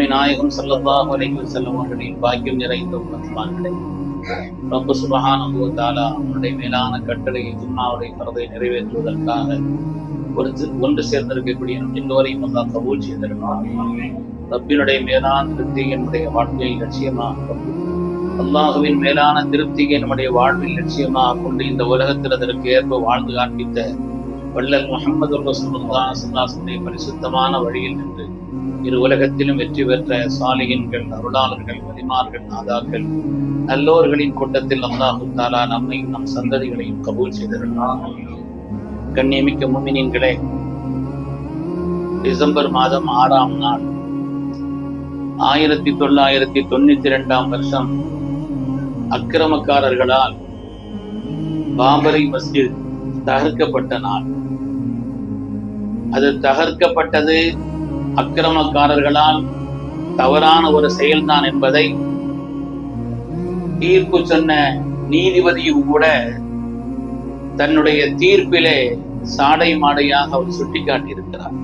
அருமை நாயகம் ஸல்லல்லாஹு அலைஹி வஸல்லம் அவர்களின் பாக்கியம் நிறைந்த உம்மத்மான்களே ரப்பு சுபஹானஹு வ தஆலா அவனுடைய மேலான கட்டளையை ஜும்மாவுடைய பரதை நிறைவேற்றுவதற்காக ஒரு ஒன்று சேர்ந்திருக்கக்கூடிய நம் எல்லோரையும் அல்லாஹ் கபூல் செய்திருக்கிறார் ரப்பினுடைய மேலான திருப்தி என்னுடைய வாழ்க்கையில் லட்சியமாக அல்லாஹுவின் மேலான திருப்தியை நம்முடைய வாழ்வில் லட்சியமாக கொண்டு இந்த உலகத்தில் அதற்கு ஏற்ப வாழ்ந்து காண்பித்த வள்ளல் முகமது ரசூலுல்லாஹ் ஸல்லல்லாஹு பரிசுத்தமான வழியில் நின்று இரு உலகத்திலும் வெற்றி பெற்ற சாலிகின்கள் அருளாளர்கள் வலிமார்கள் நாதாக்கள் நல்லோர்களின் கூட்டத்தில் அல்லாஹு தாலா நம்மையும் நம் சந்ததிகளையும் கபூல் செய்திருந்தான் கண்ணியமிக்க முமினின்களே டிசம்பர் மாதம் ஆறாம் நாள் ஆயிரத்தி தொள்ளாயிரத்தி தொண்ணூத்தி இரண்டாம் வருஷம் அக்கிரமக்காரர்களால் பாபரி மஸ்ஜித் தகர்க்கப்பட்ட நாள். அது தகர்க்கப்பட்டது அக்கிரமக்காரர்களால் தவறான ஒரு செயல்தான் என்பதை தீர்ப்பு சொன்ன நீதிபதியும் கூட தன்னுடைய தீர்ப்பிலே சாடை மாடையாக அவர் சுட்டிக்காட்டியிருக்கிறார்.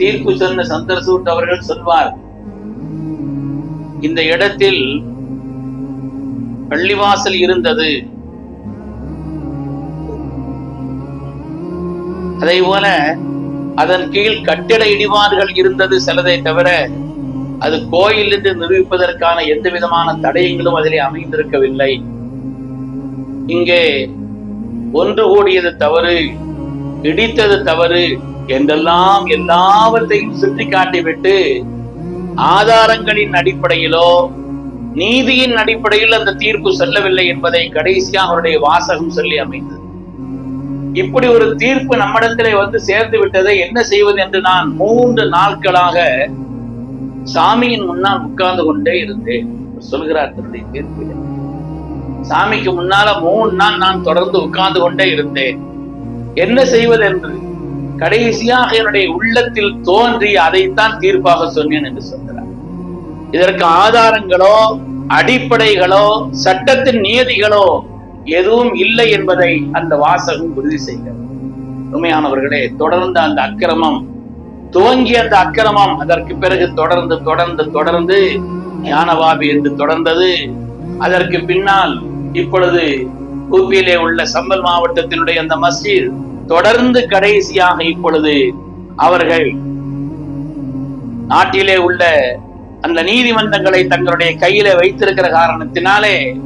தீர்ப்பு சொன்ன சந்திரசூட் அவர்கள் சொல்வார் இந்த இடத்தில் பள்ளிவாசல் இருந்தது. அதே போல அதன் கீழ் கட்டிட இடிபாடுகள் இருந்தது சிலதை தவிர அது கோயில் என்று நிரூபிப்பதற்கான எந்த விதமான தடயங்களும் அதிலே அமைந்திருக்கவில்லை. இங்கே ஒன்று கூடியது தவறு இடித்தது தவறு என்றெல்லாம் எல்லாவற்றையும் சுட்டி காட்டிவிட்டு ஆதாரங்களின் அடிப்படையிலோ நீதியின் அடிப்படையில் அந்த தீர்ப்பு செல்லவில்லை என்பதை கடைசியாக அவருடைய வாசகம் சொல்லி அமைந்தது இப்படி ஒரு தீர்ப்பு நம்மிடத்திலே வந்து சேர்ந்து விட்டதை என்ன செய்வது என்று நான் மூன்று நாட்களாக சாமியின் முன்னால் உட்கார்ந்து கொண்டே இருந்தேன். சொல்கிறார் தன்னுடைய தீர்ப்பில் சாமிக்கு முன்னால மூணு நாள் நான் தொடர்ந்து உட்கார்ந்து கொண்டே இருந்தேன். என்ன செய்வது என்று கடைசியாக என்னுடைய உள்ளத்தில் தோன்றி அதைத்தான் தீர்ப்பாக சொன்னேன் என்று சொல்கிறார். இதற்கு ஆதாரங்களோ அடிப்படைகளோ சட்டத்தின் நியதிகளோ எதுவும் இல்லை என்பதை அந்த வாசகம் உறுதி செய்கிறது உண்மையானவர்களே தொடர்ந்து அந்த அக்கிரமம் துவங்கிய அந்த அக்கிரமம் அதற்கு பிறகு தொடர்ந்து தொடர்ந்து தொடர்ந்து ஞானவாபி என்று தொடர்ந்தது. அதற்கு பின்னால் இப்பொழுது கூப்பியிலே உள்ள சம்பல் மாவட்டத்தினுடைய அந்த மஸ்ஜித் தொடர்ந்து கடைசியாக இப்பொழுது அவர்கள் நாட்டிலே உள்ள அந்த நீதிமன்றங்களை தங்களுடைய கையில வைத்திருக்கிற காரணத்தினாலே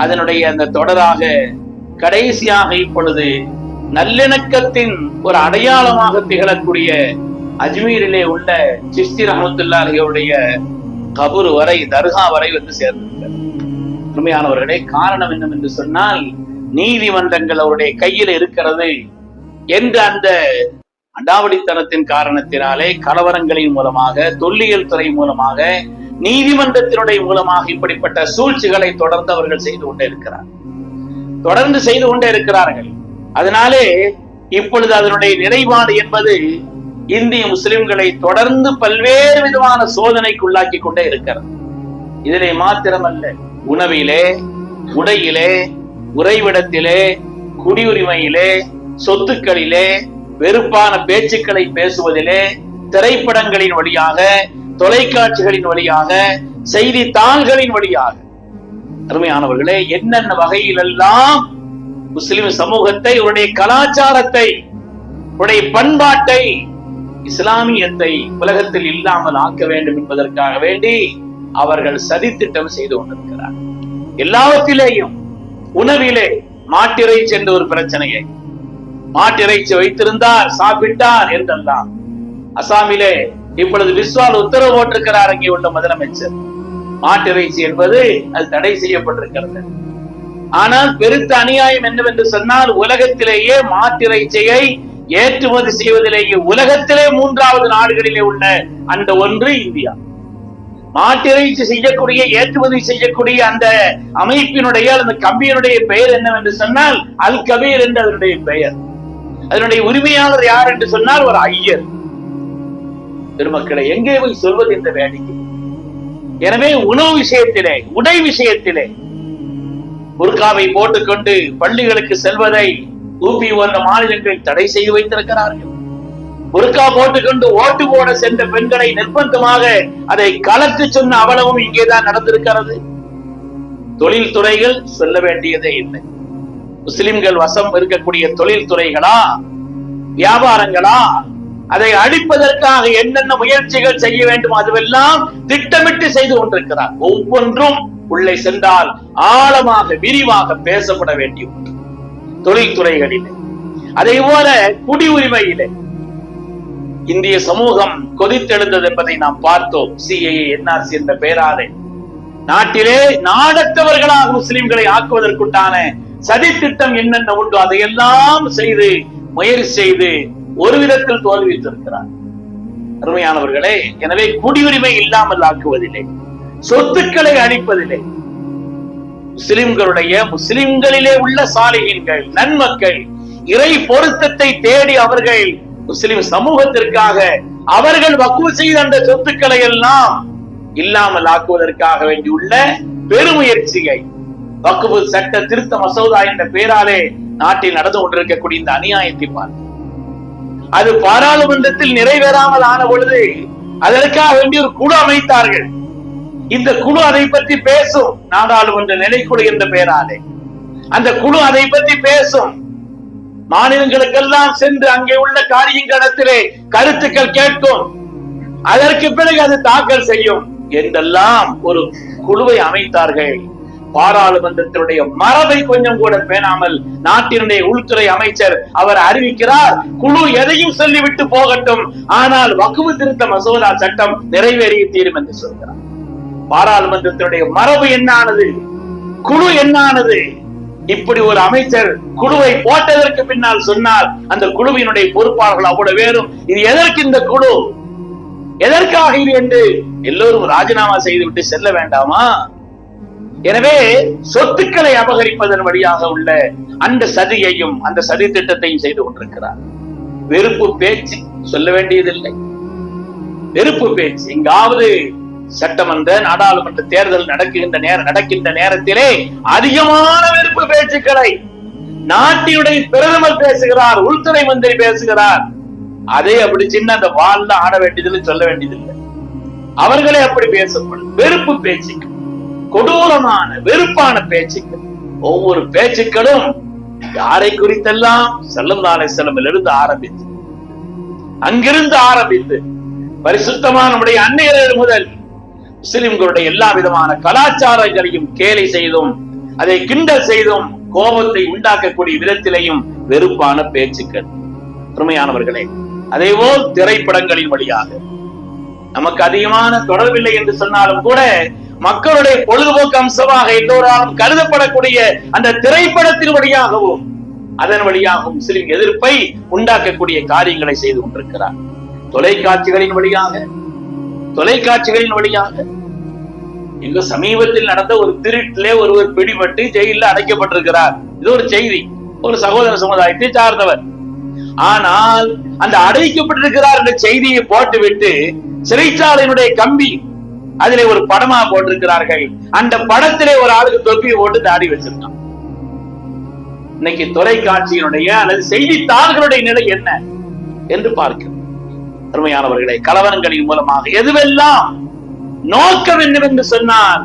அதனுடைய அந்த தொடராக கடைசியாக இப்பொழுது நல்லிணக்கத்தின் ஒரு அடையாளமாக திகழக்கூடிய அஜ்மீரிலே உள்ள சிஸ்தி ரஹமத்துல்லாஹியுடைய கபூர் வரை தர்கா வரை வந்து சேர்ந்திருக்கிறது உண்மையானவர்களே காரணம் என்னவென்று சொன்னால் நீதிமன்றங்கள் அவருடைய கையில் இருக்கிறது என்று அந்த அடாவடித்தனத்தின் காரணத்தினாலே கலவரங்களின் மூலமாக தொல்லியல் துறை மூலமாக நீதிமன்றத்தினுடைய மூலமாக இப்படிப்பட்ட சூழ்ச்சிகளை தொடர்ந்து அவர்கள் செய்து கொண்டே இருக்கிறார். தொடர்ந்து செய்து கொண்டே இருக்கிறார்கள். அதனாலே இப்பொழுது அதனுடைய நிலைப்பாடு என்பது இந்திய முஸ்லிம்களை தொடர்ந்து பல்வேறு விதமான சோதனைக்கு உள்ளாக்கி கொண்டே இருக்கிறது. இதிலே மாத்திரமல்ல உணவிலே உடையிலே உறைவிடத்திலே குடியுரிமையிலே சொத்துக்களிலே வெறுப்பான பேச்சுக்களை பேசுவதிலே திரைப்படங்களின் வழியாக தொலைக்காட்சிகளின் வழியாக செய்தித்தாள்களின் வழியாக. அருமையானவர்களே என்னென்ன வகையிலெல்லாம் முஸ்லிம் சமூகத்தை உடைய கலாச்சாரத்தை உடைய பண்பாட்டை இஸ்லாமியத்தை உலகத்தில் இல்லாமல் ஆக்க வேண்டும் என்பதற்காக வேண்டி அவர்கள் சதித்திட்டம் செய்து கொண்டிருக்கிறார் எல்லாவற்றிலேயும் உணவிலே மாட்டிறைச்சி என்ற ஒரு பிரச்சனையை மாட்டிறைச்சி வைத்திருந்தார் சாப்பிட்டார் என்றெல்லாம் அசாமிலே இப்பொழுது விஸ்வால் உத்தரவு போட்டிருக்கிறார். அங்கே உள்ள முதலமைச்சர். மாட்டிறைச்சி என்பது அது தடை செய்யப்பட்டிருக்கிறது. ஆனால் பெருத்த அநியாயம் என்னவென்று சொன்னால் உலகத்திலேயே மாட்டிறைச்சியை ஏற்றுமதி செய்வதிலேயே உலகத்திலே மூன்றாவது நாடுகளிலே உள்ள அந்த ஒன்று இந்தியா. மாட்டிறைச்சி செய்யக்கூடிய ஏற்றுமதி செய்யக்கூடிய அந்த அமைப்பினுடைய அந்த கம்பியினுடைய பெயர் என்னவென்று சொன்னால் அல் கபீர் என்று அதனுடைய பெயர். அதனுடைய உரிமையாளர் யார் என்று சொன்னால் ஒரு ஐயர். பெருமக்களை எங்கே போய் சொல்வது இந்த வேடிக்கை எனவே உணவு விஷயத்திலே உடை விஷயத்திலே புர்காவை போட்டுக்கொண்டு பள்ளிகளுக்கு செல்வதை ஊபி போன்ற மாநிலங்கள் தடை செய்து வைத்திருக்கிறார்கள். புர்கா போட்டுக்கொண்டு ஓட்டு போட சென்ற பெண்களை நிர்பந்தமாக அதை கலத்து சொன்ன அவலமும் இங்கேதான் நடந்திருக்கிறது. தொழில் துறைகள் சொல்ல வேண்டியதே இல்லை. முஸ்லிம்கள் வசம் இருக்கக்கூடிய தொழில் துறைகளா வியாபாரங்களா அதை அழிப்பதற்காக என்னென்ன முயற்சிகள் செய்ய வேண்டும் அதுவெல்லாம் திட்டமிட்டு செய்து கொண்டிருக்கிறார். ஒவ்வொன்றும் உள்ளே சென்றால் ஆழமாக விரிவாக பேசப்பட வேண்டிய ஒன்று. தொழில்துறைகளிலே. அதே போல குடியுரிமையிலே. இந்திய சமூகம் கொதித்தெழுந்தது என்பதை நாம் பார்த்தோம். சிஏஏ என்ஆர்சி என்ற பெயராலே நாட்டிலே நாடற்றவர்களாக முஸ்லிம்களை ஆக்குவதற்குண்டான சதி திட்டம் என்னென்ன உண்டோ அதையெல்லாம் செய்து முயற்சி செய்து ஒரு விதத்தில் தோல்வித்திருக்கிறார் அருமையானவர்களே எனவே குடியுரிமை இல்லாமல் ஆக்குவதில்லை சொத்துக்களை அழிப்பதில்லை. முஸ்லிம்களுடைய முஸ்லிம்களிலே உள்ள சாலிகங்கள் நன்மக்கள் இறை பொருத்தத்தை தேடி அவர்கள் முஸ்லிம் சமூகத்திற்காக அவர்கள் வக்குவ செய்த அந்த சொத்துக்களை எல்லாம் இல்லாமல் ஆக்குவதற்காக வேண்டியுள்ள பெருமுயற்சியை வக்குவு சட்ட திருத்த மசோதா என்ற பெயராலே நாட்டில் நடந்து கொண்டிருக்கக்கூடிய இந்த அநியாயத்தை பார்த்து அது பாராளுமன்றத்தில் நிறைவேறாமல் ஆன பொழுது அதற்காக வேண்டிய ஒரு குழு அமைத்தார்கள். இந்த குழு அதை பற்றி பேசும் நாடாளுமன்ற நிலைக்குழு என்ற பெயராலே. அந்த குழு அதை பற்றி பேசும். மாநிலங்களுக்கெல்லாம் சென்று அங்கே உள்ள காரியங்களிடத்திலே கருத்துக்கள் கேட்கும். அதற்கு பிறகு அது தாக்கல் செய்யும். என்றெல்லாம் ஒரு குழுவை அமைத்தார்கள். பாராளுமன்றத்தினுடைய மரபை கொஞ்சம் கூட பேணாமல் நாட்டினுடைய உள்துறை அமைச்சர் அவர் அறிவிக்கிறார் குழு எதையும் சொல்லிவிட்டு போகட்டும் ஆனால் வகுப்பு திருத்த மசோதா சட்டம் நிறைவேறிய தீரும் என்று சொல்கிறார். பாராளுமன்றத்தினுடைய மரபு என்னானது? குழு என்னானது? இப்படி ஒரு அமைச்சர் குழுவை போட்டதற்கு பின்னால் சொன்னால் அந்த குழுவினுடைய பொறுப்பாளர்கள் அவ்வளவு வேறும் இது எதற்கு இந்த குழு? எதற்காக இது என்று எல்லோரும் ராஜினாமா செய்துவிட்டு செல்ல வேண்டாமா? எனவே சொத்துக்களை அபகரிப்பதன் வழியாக உள்ள அந்த சதியையும் அந்த சதி திட்டத்தையும் செய்து கொண்டிருக்கிறார். வெறுப்பு பேச்சு சொல்ல வேண்டியதில்லை. வெறுப்பு பேச்சு. எங்காவது சட்டமன்ற நாடாளுமன்ற தேர்தல் நடக்கின்ற நேரம் நடக்கின்ற நேரத்திலே அதிகமான வெறுப்பு பேச்சுக்களை நாட்டினுடைய பிரதமர் பேசுகிறார் உள்துறை மந்திரி பேசுகிறார். அதே அப்படி சின்ன அந்த வால்ல ஆட வேண்டியதில்லை சொல்ல வேண்டியதில்லை. அவர்களே அப்படி பேசப்படும். வெறுப்பு பேச்சுக்கள் கொடூரமான வெறுப்பான பேச்சுக்கள். ஒவ்வொரு பேச்சுக்களும் யாரை குறித்தெல்லாம் செல்லம் இருந்து ஆரம்பித்து அங்கிருந்து ஆரம்பித்து பரிசுத்தமான நம்முடைய அன்னையர்கள் முதல் முஸ்லிம்களுடைய எல்லா விதமான கலாச்சாரங்களையும் கேலி செய்தும் அதை கிண்டல் செய்தும் கோபத்தை உண்டாக்கக்கூடிய விதத்திலையும் வெறுப்பான பேச்சுக்கள். பெருமையானவர்களே அதேபோல் திரைப்படங்களின் வழியாக. நமக்கு அதிகமான தொடர்பில்லை என்று சொன்னாலும் கூட மக்களுடைய பொழுதுபோக்கு அம்சமாக எல்லோராலும் கருதப்படக்கூடிய அந்த திரைப்படத்தின் வழியாகவும் அதன் வழியாகவும் முஸ்லிம் எதிர்ப்பை உண்டாக்கக்கூடிய காரியங்களை செய்து கொண்டிருக்கிறார். தொலைக்காட்சிகளின் வழியாக தொலைக்காட்சிகளின் வழியாக. இங்க சமீபத்தில் நடந்த ஒரு திருட்டிலே ஒருவர் பிடிபட்டு ஜெயிலில் அடைக்கப்பட்டிருக்கிறார். இது ஒரு செய்தி. ஒரு சகோதர சமுதாயத்தை சார்ந்தவர். ஆனால் அந்த அடைக்கப்பட்டிருக்கிறார் என்ற செய்தியை போட்டுவிட்டு சிறைச்சாலையினுடைய கம்பி அதிலே ஒரு படமா போட்டிருக்கிறார்கள். அந்த படத்திலே ஒரு ஆளுக்கு தொப்பியை போட்டு தாடி வச்சிருக்கான். இன்னைக்கு தொலைக்காட்சியினுடைய அல்லது செய்தித்தாள்களுடைய நிலை என்ன என்று பார்க்கிறோம். அருமையானவர்களை கலவரங்களின் மூலமாக எதுவெல்லாம் நோக்கம் வேண்டும் என்று சொன்னால்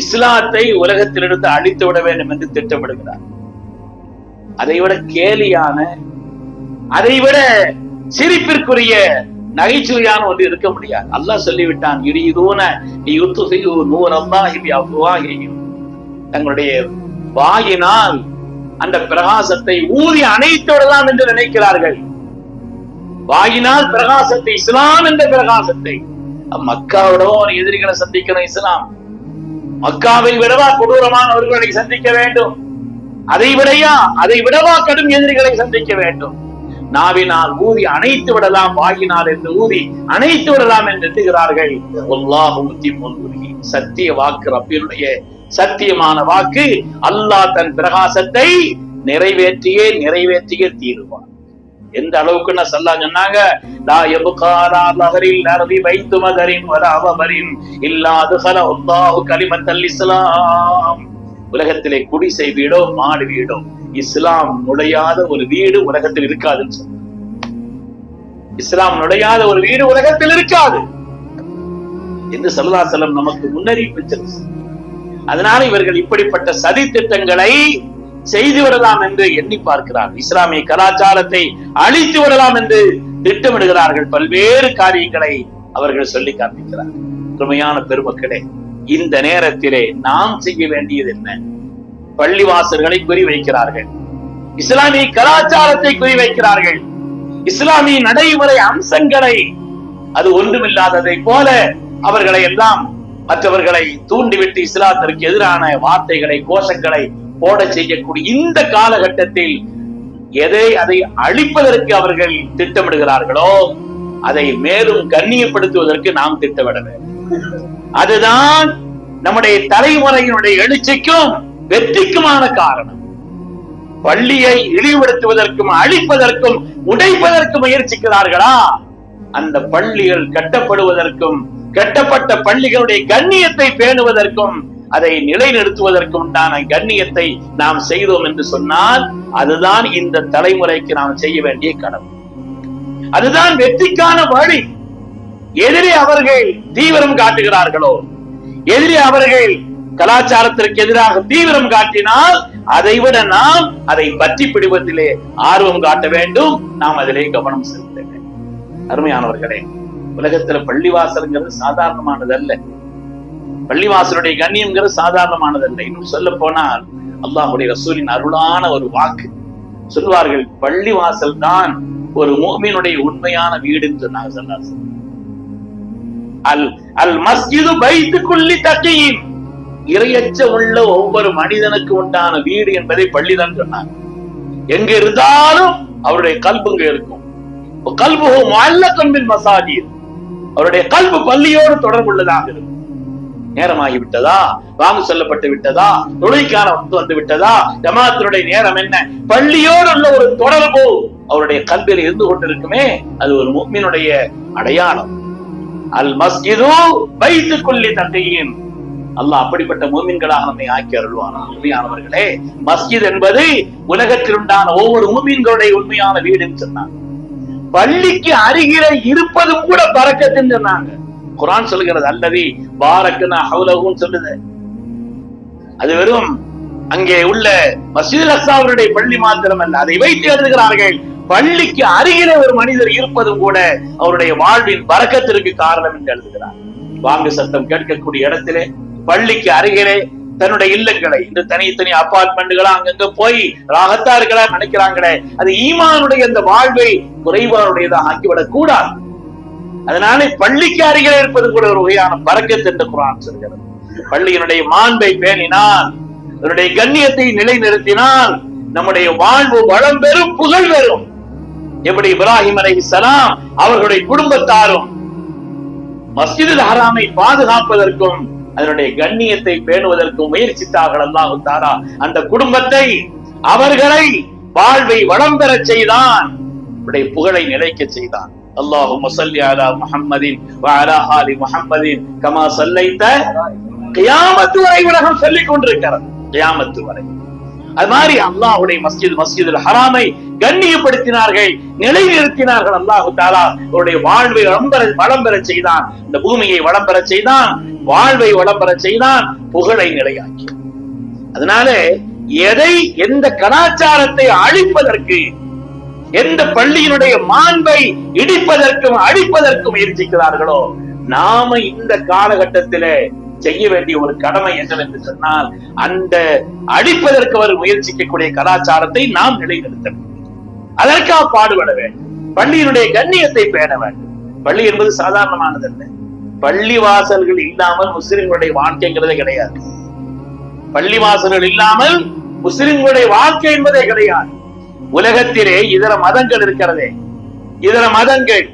இஸ்லாத்தை உலகத்திலிருந்து அழித்து விட வேண்டும் என்று திட்டமிடுகிறார். அதைவிட கேலியான அதைவிட சிரிப்பிற்குரிய நகைச்சுவையான ஒன்று இருக்க முடியாது. அல்லாஹ் சொல்லிவிட்டான் யுரீதூன யுத்துஃபியு நூரல்லாஹி அவ்வாகியும் தங்களுடைய வாயினால் அந்த பிரகாசத்தை ஊதி அணைத்து என்று நினைக்கிறார்கள். வாயினால் பிரகாசத்தை இஸ்லாம் என்ற பிரகாசத்தை. மக்காவிடவும் எதிரிகளை சந்திக்கணும் இஸ்லாம். மக்காவை விடவா கொடூரமானவர்களை சந்திக்க வேண்டும். அதை விடையா அதை விடவா கடும் எதிரிகளை சந்திக்க வேண்டும். நாவினால் ஊதி அணைத்து விடலாம் வாயினால் என்று ஊதி அணைத்து விடலாம் என்று எண்ணுகிறார்கள். சத்திய வாக்கு ரப்பினுடைய சத்தியமான வாக்கு அல்லாஹ் தன் பிரகாசத்தை நிறைவேற்றியே நிறைவேற்றியே தீருவான். எந்த அளவுக்கு சல்லா சொன்னாங்க? லா எபுகாரா லஹரில் அர்தி வைத்து மகரின் வலா இல்லாது ஹல அல்லாஹு கலிமத்தல் இஸ்லாம். உலகத்திலே குடிசை வீடோ மாடு வீடோ இஸ்லாம் நுழையாத ஒரு வீடு உலகத்தில் இருக்காதுன்னு இஸ்லாம் நுழையாத ஒரு வீடு உலகத்தில் இருக்காது. என்று சல்லா செல்லம் நமக்கு முன்னறிவிச்சிருச்சு அதனால இவர்கள் இப்படிப்பட்ட சதி திட்டங்களை செய்து விடலாம் என்று எண்ணி பார்க்கிறார். இஸ்லாமிய கலாச்சாரத்தை அழித்து விடலாம் என்று திட்டமிடுகிறார்கள். பல்வேறு காரியங்களை அவர்கள் சொல்லி காண்பிக்கிறார் உண்மையான பெருமக்களே இந்த நேரத்திலே நாம் செய்ய வேண்டியது என்ன? பள்ளிவாசல்களை குறிவைக்கிறார்கள். இஸ்லாமிய கலாச்சாரத்தை குறிவைக்கிறார்கள். இஸ்லாமிய நடைமுறை அம்சங்களை அது ஒன்றுமில்லாததை போல அவர்களை எல்லாம் மற்றவர்களை தூண்டிவிட்டு இஸ்லாத்திற்கு எதிரான வார்த்தைகளை கோஷங்களை போட செய்யக்கூடிய இந்த காலகட்டத்தில் எதை அதை அழிப்பதற்கு அவர்கள் திட்டமிடுகிறார்களோ அதை மேலும் கண்ணியப்படுத்துவதற்கு நாம் திட்டமிட வேண்டும். அதுதான் நம்முடைய தலைமுறையினுடைய எழுச்சிக்கும் வெற்றிக்குமான காரணம். பள்ளியை இழிவுபடுத்துவதற்கும் அழிப்பதற்கும் உடைப்பதற்கு முயற்சிக்கிறார்களா? அந்த பள்ளிகள் கட்டப்படுவதற்கும் கட்டப்பட்ட பள்ளிகளுடைய கண்ணியத்தை பேணுவதற்கும் அதை நிலைநிறுத்துவதற்கு உண்டான கண்ணியத்தை நாம் செய்தோம் என்று சொன்னால் அதுதான் இந்த தலைமுறைக்கு நாம் செய்ய வேண்டிய கடமை. அதுதான் வெற்றிக்கான வழி. எதிரே அவர்கள் தீவிரம் காட்டுகிறார்களோ? எதிரே அவர்கள் கலாச்சாரத்திற்கு எதிராக தீவிரம் காட்டினால் அதை விட நாம் அதை பற்றி பிடிவதிலே ஆர்வம் காட்ட வேண்டும். நாம் அதிலே கவனம் செலுத்த வேண்டும். அருமையானவர்களே உலகத்துல பள்ளிவாசல்ங்கிறது சாதாரணமானது அல்ல. பள்ளிவாசலுடைய கண்ணியம்ங்கிறது சாதாரணமானதல்ல இன்னும் சொல்ல போனால் அல்லாஹுடைய ரசூலின் அருளான ஒரு வாக்கு. சொல்வார்கள் பள்ளிவாசல் தான் ஒரு மோமினுடைய உண்மையான வீடுன்னு சொன்னாங்க சொன்னார் அல் அல் மஸ்ஜிது பைத்துக்குள்ளி தக்கையின் இரையச்ச உள்ள ஒவ்வொரு மனிதனுக்கு உண்டான வீடு என்பதை பள்ளிதான் சொன்னாங்க எங்க இருந்தாலும் அவருடைய கல்புங்க இருக்கும். கல்பு அல்ல கம்பின் மசாஜி அவருடைய கல்பு பள்ளியோடு தொடர்புள்ளதாக இருக்கும். நேரமாகி விட்டதா? வாங்க சொல்லப்பட்டு விட்டதா? தொழிற்கான வந்து வந்து விட்டதா? ஜமாத்தினுடைய நேரம் என்ன? பள்ளியோடு உள்ள ஒரு தொடர்பு அவருடைய கல்வியில் இருந்து கொண்டிருக்குமே அது ஒரு முக்மினுடைய அடையாளம். அல் மஸ்ஜிது வைத்து கொள்ளி தந்தையின் அல்லாஹ் அப்படிப்பட்ட மூமின்களாக நம்மை ஆக்கி அருள்வானா? உண்மையானவர்களே மஸ்ஜித் என்பது உலகத்தில் உண்டான ஒவ்வொரு மூமின்களுடைய உண்மையான வீடுன்னு சொன்னாங்க. பள்ளிக்கு அருகில இருப்பதும் கூட பறக்கத்துன்னு சொன்னாங்க. குரான் சொல்லுகிறது அல்லவி பாரக்குனா ஹவுலகும் சொல்லுது. அது வெறும் அங்கே உள்ள மசீத் அசாவருடைய பள்ளி மாத்திரம் அல்ல அதை வைத்து எழுதுகிறார்கள். பள்ளிக்கு அருகிலே ஒரு மனிதர் இருப்பதும் கூட அவருடைய வாழ்வின் பறக்கத்திற்கு காரணம் என்று எழுதுகிறார். வாங்கு சத்தம் கேட்கக்கூடிய இடத்திலே பள்ளிக்கு அருகிலே தன்னுடைய இல்லங்களை இந்த தனித்தனி அபார்ட்மெண்ட்களா அங்கங்க போய் ராகத்தார்களா நினைக்கிறாங்களே அது ஈமானுடைய அந்த வாழ்வை குறைவானுடையதாக ஆக்கிவிடக் கூடாது. அதனால பள்ளிக்கு அருகிலே இருப்பது கூட ஒரு வகையான பறக்கத்து என்று குரான் சொல்கிறது. பள்ளியினுடைய மாண்பை பேணினால் அதனுடைய கண்ணியத்தை நிலைநிறுத்தினால் நம்முடைய வாழ்வு வளம் பெறும் புகழ் பெறும். எப்படி இப்ராஹிம் அலை சலாம் அவர்களுடைய குடும்பத்தாரும் மஸ்ஜிதில் ஹராமை பாதுகாப்பதற்கும் அதனுடைய கண்ணியத்தை பேணுவதற்கும் முயற்சித்தார்கள் அல்லாஹு தாரா அந்த குடும்பத்தை அவர்களை வாழ்வை வளம் பெறச் செய்தான் அவருடைய புகழை நிலைக்க செய்தான் اللهم صل على محمد وعلى آل محمد كما صليت கியாமத்து வரை உலகம் சொல்லிக் கொண்டிருக்கிறது கியாமத்து வரை அது மாதிரி அல்லாஹுடைய மஸ்ஜித் மஸ்ஜிதுல் ஹராமை கண்ணியப்படுத்தினார்கள் நிலைநிறுத்தினார்கள். அல்லாஹு தாலா அவருடைய வாழ்வை வளம்பெற வளம் பெற செய்தான். இந்த பூமியை வளம் பெற செய்தான். வாழ்வை வளம் பெற செய்தான். புகழை நிலையாக்கி. அதனால எதை எந்த கலாச்சாரத்தை அழிப்பதற்கு எந்த பள்ளியினுடைய மாண்பை இடிப்பதற்கும் அழிப்பதற்கும் முயற்சிக்கிறார்களோ நாம இந்த காலகட்டத்திலே செய்ய வேண்டிய ஒரு கடமை என்னவென்று சொன்னால் அந்த அடிப்பதற்கு அவர் முயற்சிக்கக்கூடிய கலாச்சாரத்தை நாம் நிலைநிறுத்த வேண்டும். அதற்காக பாடுபட வேண்டும். பள்ளியினுடைய கண்ணியத்தை பேண வேண்டும். பள்ளி என்பது சாதாரணமானதல்ல பள்ளி வாசல்கள் இல்லாமல் முஸ்லிம்களுடைய வாழ்க்கைங்கிறதே கிடையாது. பள்ளி வாசல்கள் இல்லாமல் முஸ்லிம்களுடைய வாழ்க்கை என்பதே கிடையாது. உலகத்திலே இதர மதங்கள் இருக்கிறதே. இதர மதங்கள்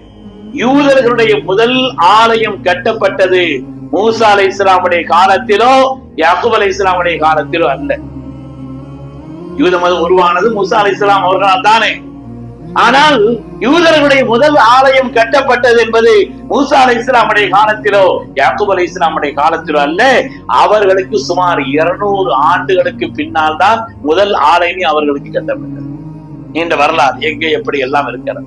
யூதர்களுடைய முதல் ஆலயம் கட்டப்பட்டது. மூசா அலை இஸ்லாமுடைய காலத்திலோ யாக்குப் அலை இஸ்லாமுடைய காலத்திலோ அல்ல. யூத மதம் உருவானது மூசா அலை இஸ்லாம் அவர்களால் தானே. ஆனால் யூதர்களுடைய முதல் ஆலயம் கட்டப்பட்டது என்பது மூசா அலை இஸ்லாமுடைய காலத்திலோ யாக்குப் அலை இஸ்லாமுடைய காலத்திலோ அல்ல. அவர்களுக்கு சுமார் இருநூறு ஆண்டுகளுக்கு பின்னால் தான் முதல் ஆலயமே அவர்களுக்கு கட்டப்பட்டது. நீண்ட வரலாறு எங்கே எப்படி எல்லாம் இருக்கிறது.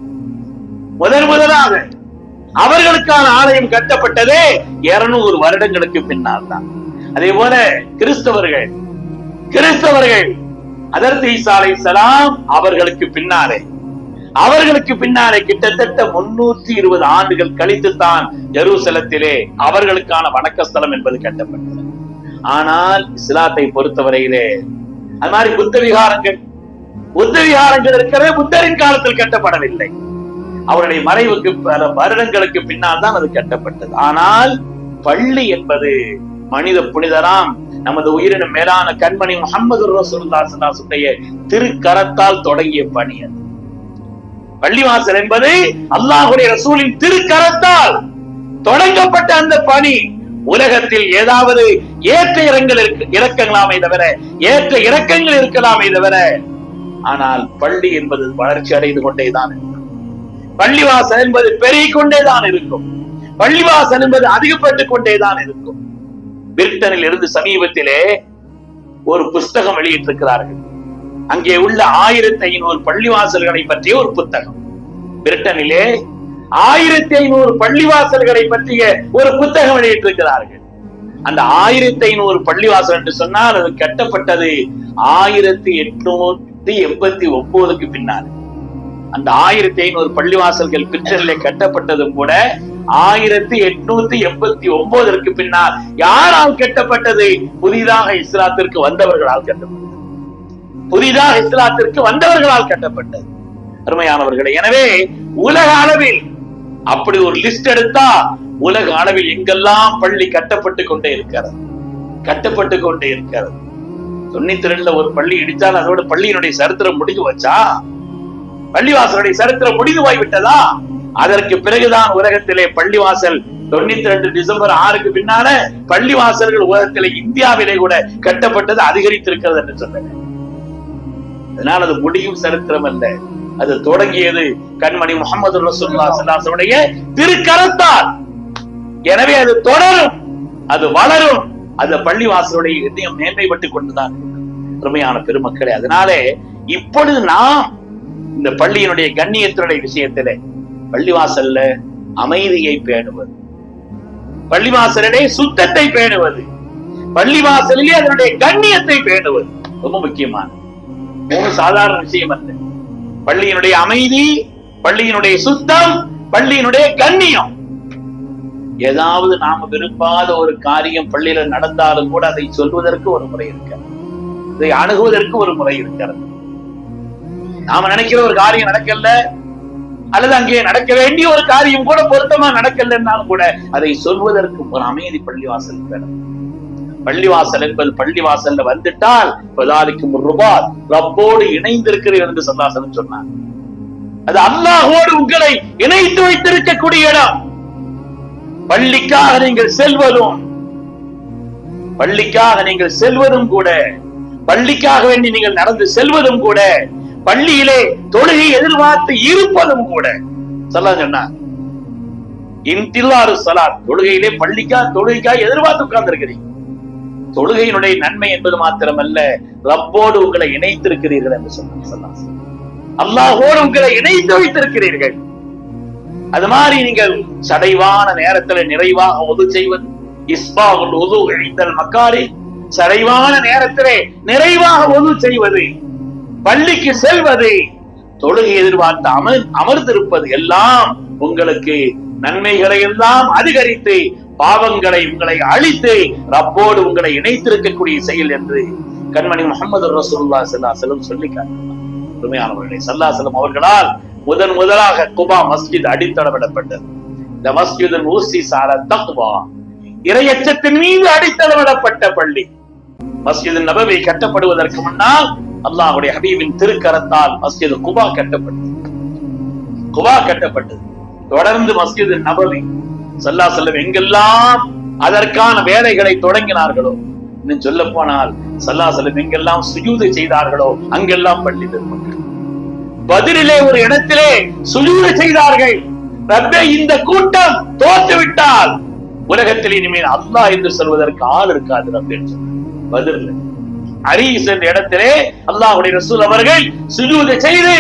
முதன் முதலாக அவர்களுக்கான ஆலயம் கட்டப்பட்டதே இருநூறு வருடங்களுக்கு பின்னால் தான் அதே போல கிறிஸ்தவர்கள் கிறிஸ்தவர்கள் அதர்த்தி சாலை சலாம் அவர்களுக்கு பின்னாலே அவர்களுக்கு பின்னாலே கிட்டத்தட்ட முன்னூத்தி இருபது ஆண்டுகள் கழித்து தான் ஜெருசலத்திலே அவர்களுக்கான வணக்கஸ்தலம் என்பது கட்டப்பட்டது. ஆனால் இஸ்லாத்தை பொறுத்தவரையிலே அது மாதிரி புத்த விகாரங்கள் புத்த விகாரங்கள் இருக்கிறது புத்தரின் காலத்தில் கட்டப்படவில்லை. அவருடைய மறைவுக்கு பல வருடங்களுக்கு பின்னால் தான் அது கட்டப்பட்டது. ஆனால் பள்ளி என்பது மனித புனிதராம் நமது உயிரினும் மேலான கண்மணி முகமது ரசூலுல்லாஹுடைய திருக்கரத்தால் தொடங்கிய பணி அது. பள்ளிவாசல் என்பது அல்லாஹுடைய ரசூலின் திருக்கரத்தால் தொடங்கப்பட்ட அந்த பணி. உலகத்தில் ஏதாவது ஏற்ற இறங்கள் இருக்கு இறக்கங்களாமே தவிர ஏற்ற இறக்கங்கள் இருக்கலாமே தவிர ஆனால் பள்ளி என்பது வளர்ச்சி அடைந்து கொண்டேதான். பள்ளிவாசல் என்பது பெருகிக் கொண்டேதான் இருக்கும். பள்ளிவாசல் என்பது அதிகப்பட்டுக் கொண்டேதான் இருக்கும். பிரிட்டனில் இருந்து சமீபத்திலே ஒரு புஸ்தகம் வெளியிட்டிருக்கிறார்கள். அங்கே உள்ள ஆயிரத்தி ஐநூறு பள்ளிவாசல்களை பற்றிய ஒரு புத்தகம். பிரிட்டனிலே ஆயிரத்தி ஐநூறு பள்ளிவாசல்களை பற்றிய ஒரு புத்தகம் வெளியிட்டிருக்கிறார்கள். அந்த ஆயிரத்தி ஐநூறு பள்ளிவாசல் என்று சொன்னால் அது கட்டப்பட்டது ஆயிரத்தி எட்நூத்தி எண்பத்தி ஒன்பதுக்கு பின்னால். அந்த ஆயிரத்தி ஐநூறு பள்ளிவாசல்கள் பிரிட்டனிலே கட்டப்பட்டதும் கூட ஆயிரத்தி எட்நூத்தி எண்பத்தி ஒன்பதற்கு பின்னால் யாரால் கட்டப்பட்டது? புதிதாக இஸ்லாத்திற்கு வந்தவர்களால் கட்டப்பட்டது. புதிதாக இஸ்லாத்திற்கு வந்தவர்களால் கட்டப்பட்டது. அருமையானவர்களே எனவே உலக அளவில் அப்படி ஒரு லிஸ்ட் எடுத்தா உலக அளவில் எங்கெல்லாம் பள்ளி கட்டப்பட்டு கொண்டே இருக்கிறது? கட்டப்பட்டு கொண்டே இருக்கிறது. தொண்ணூத்தி ரெண்டுல ஒரு பள்ளி இடித்தால் அதோட பள்ளியினுடைய சரித்திரம் முடிஞ்சு வச்சா பள்ளிவாசலுடைய சரித்திரம் முடிந்து போய்விட்டதா? அதற்கு பிறகுதான் உலகத்திலே பள்ளிவாசல் தொண்ணூத்தி ரெண்டு டிசம்பர் ஆறுக்கு பின்னால பள்ளிவாசல்கள் உலகத்திலே இந்தியாவிலே கூட கட்டப்பட்டது அதிகரித்திருக்கிறது என்று சொன்னேன். அதனால் அது முடியும் சரித்திரம் அல்ல. அது தொடங்கியது கண்மணி முகமது ரசூல்லாசுடைய திருக்கரத்தால். எனவே அது தொடரும் அது வளரும். அது பள்ளிவாசலுடைய இதயம் மேன்மைப்பட்டு கொண்டுதான் பெருமையான பெருமக்களே அதனாலே இப்பொழுது நாம் இந்த பள்ளியினுடைய கண்ணியத்தினுடைய விஷயத்திலே பள்ளிவாசல்ல அமைதியை பேணுவது. பள்ளிவாசலிலே சுத்தத்தை பேணுவது. பள்ளிவாசலிலே அதனுடைய கண்ணியத்தை பேணுவது. ரொம்ப முக்கியமான மூணு சாதாரண விஷயம் அல்ல. பள்ளியினுடைய அமைதி பள்ளியினுடைய சுத்தம் பள்ளியினுடைய கண்ணியம். ஏதாவது நாம விரும்பாத ஒரு காரியம் பள்ளியில நடந்தாலும் கூட அதை சொல்வதற்கு ஒரு முறை இருக்கிறது இதை அணுகுவதற்கு ஒரு முறை இருக்கிறது நாம நினைக்கிற ஒரு காரியம் நடக்கல அல்லது அங்கே நடக்க வேண்டிய ஒரு காரியம் கூட பொருத்தமா நடக்கலன்னாலும் கூட அதை சொல்வதற்கு ஒரு அமைதி பள்ளிவாசல் வேணும். பள்ளிவாசல் என்பது பள்ளிவாசல்ல வந்துட்டால் பதாலிக்கும் ரூபாய் ரப்போடு இணைந்திருக்கிறேன் என்று சல்லாசனம் சொன்னார். அது அல்லாஹோடு உங்களை இணைத்து வைத்திருக்கக்கூடிய இடம். பள்ளிக்காக நீங்கள் செல்வதும் பள்ளிக்காக நீங்கள் செல்வதும் கூட பள்ளிக்காக வேண்டி நீங்கள் நடந்து செல்வதும் கூட பள்ளியிலே தொழுகை எதிர்பார்த்து இருப்பதும் கூட. சொல்ல சொன்னா இன்றில்லாறு சலாத் தொழுகையிலே பள்ளிக்கா தொழுகைக்கா எதிர்பார்த்து உட்கார்ந்து இருக்கிறீங்க தொழுகையினுடைய நன்மை என்பது மாத்திரமல்ல ரப்போடு உங்களை இணைத்திருக்கிறீர்கள் என்று சொன்னார் அல்லாஹோடு உங்களை இணைத்து வைத்திருக்கிறீர்கள். அது மாதிரி நீங்கள் சடைவான நேரத்துல நிறைவாக ஒது செய்வது இஸ்பா ஒது இழித்தல் மக்காரி சடைவான நேரத்திலே நிறைவாக ஒது செய்வது பள்ளிக்கு செல்வது. தொழுகை எதிர்பார்த்து அமர் அமர்ந்திருப்பது எல்லாம் உங்களுக்கு நன்மைகளை எல்லாம் அதிகரித்து பாவங்களை உங்களை அழித்து ரப்போடு உங்களை இணைத்திருக்கக்கூடிய செயல் என்று கண்மணி முகமது ரசூல்லா சல்லா சொல்லி உண்மையானவர்களே சல்லாசலம் அவர்களால் முதன் முதலாக குபா மஸ்ஜித் அடித்தளமிடப்பட்டது. இந்த மஸ்ஜிதின் ஊசி சார தக்குவா இரையச்சத்தின் மீது அடித்தளமிடப்பட்ட பள்ளி. மஸ்ஜித் நபவி கட்டப்படுவதற்கு முன்னால் அல்லாஹுடைய ஹபீபின் திருக்கரத்தால் மஸ்ஜித் குபா கட்டப்பட்டது. குபா கட்டப்பட்டது. தொடர்ந்து மஸ்ஜித் நபவி சல்லா செல்லம் எங்கெல்லாம் அதற்கான வேலைகளை தொடங்கினார்களோ இன்னும் சொல்ல போனால் சல்லா செல்லம் எங்கெல்லாம் சுயூது செய்தார்களோ அங்கெல்லாம் பள்ளி திருமக்கள் பதிலே ஒரு இடத்திலே சுயூது செய்தார்கள். ரப்பே இந்த கூட்டம் தோத்து விட்டால் உலகத்தில் இனிமேல் அல்லாஹ் என்று சொல்வதற்கு ஆள் இருக்காது ரப்பே பதில் அரீஸ் என்ற இடத்திலே அல்லாஹுடைய ரசூல் அவர்கள் சுஜூது செய்து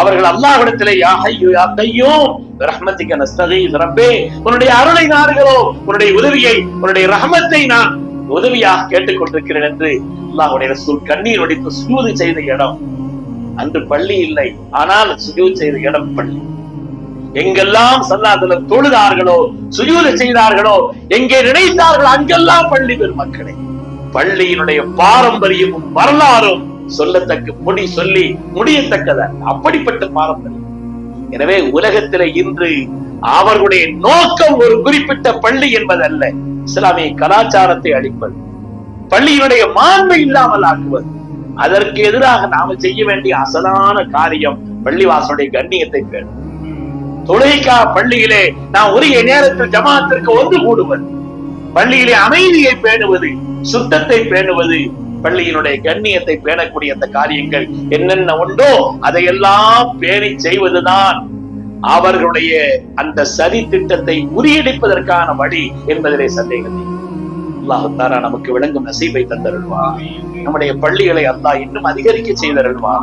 அவர்கள் அல்லாஹ்விடத்திலே யா ஹய்யு யா கையூம் ரஹ்மத்திக நஸ்தகீஸ் ரப்பே உன்னுடைய அருளை நாடுகளோ உன்னுடைய உதவியை உன்னுடைய ரஹமத்தை நான் உதவியாக கேட்டுக்கொண்டிருக்கிறேன் என்று அல்லாஹுடைய ரசூல் கண்ணீர் வடித்து சுஜூது செய்த இடம். அன்று பள்ளி இல்லை ஆனால் சுஜூத் செய்த இடம் பள்ளி. எங்கெல்லாம் சல்லாதலம் தொழுதார்களோ சுஜூது செய்தார்களோ எங்கே நினைத்தார்களோ அங்கெல்லாம் பள்ளி பெருமக்களே. பள்ளியினுடைய பாரம்பரியமும் வரலாறும் சொல்லத்தக்க முடி சொல்லி முடியத்தக்கத. அப்படிப்பட்ட பாரம்பரியம். எனவே உலகத்திலே இன்று அவர்களுடைய நோக்கம் ஒரு குறிப்பிட்ட பள்ளி என்பதல்ல. இஸ்லாமிய கலாச்சாரத்தை அளிப்பது பள்ளியினுடைய மாண்பை இல்லாமல் ஆக்குவது. அதற்கு எதிராக நாம செய்ய வேண்டிய அசலான காரியம் பள்ளிவாசனுடைய கண்ணியத்தை பேணும். தொழுகைக்கா பள்ளியிலே நான் உரிய நேரத்தில் ஜமாத்திற்கு ஒன்று கூடுவது. பள்ளியிலே அமைதியை பேணுவது சுத்தத்தை பேணுவது பள்ளியினுடைய கண்ணியத்தை பேணக்கூடிய அந்த காரியங்கள் என்னென்ன உண்டோ அதையெல்லாம் பேணி செய்வதுதான் அவர்களுடைய அந்த சதி திட்டத்தை முறியடிப்பதற்கான வழி என்பதிலே சந்தேகத்தை. அல்லாஹு தாரா நமக்கு விளங்கும் நசீபை தந்தருள்வா. நம்முடைய பள்ளிகளை அல்லாஹ் இன்னும் அதிகரிக்க செய்தருள்வா.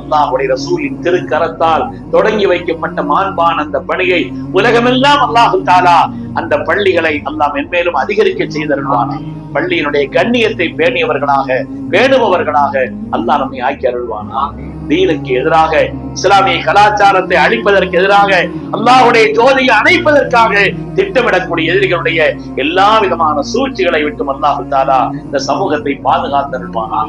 அல்லாஹுடைய ரசூலின் திருக்கரத்தால் தொடங்கி வைக்கப்பட்ட மாண்பான் அந்த பணியை உலகமெல்லாம் அல்லாஹு தாலா அந்த பள்ளிகளை அல்லாஹ் மென்மேலும் அதிகரிக்க செய்தருள்வான். பள்ளியினுடைய கண்ணியத்தை பேணியவர்களாக பேணுபவர்களாக அல்லாஹ் நம்மை ஆக்கி அருள்வானா. தீனுக்கு எதிராக இஸ்லாமிய கலாச்சாரத்தை அழிப்பதற்கு எதிராக அல்லாஹுடைய ஜோதியை அணைப்பதற்காக திட்டமிடக்கூடிய எதிரிகளுடைய எல்லா விதமான சூழ்ச்சிகளை விட்டு அல்லாஹு தாலா இந்த சமூகத்தை பாதுகாத்தருள்வானா.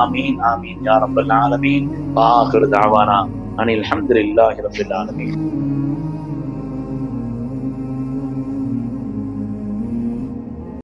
ஆமீன் ஆமீன். யாரப்பல் ஆலமீன். பாகுரு தாவானா. அனில் அல்ஹம்துலில்லாஹி ரபில் ஆலமீன்.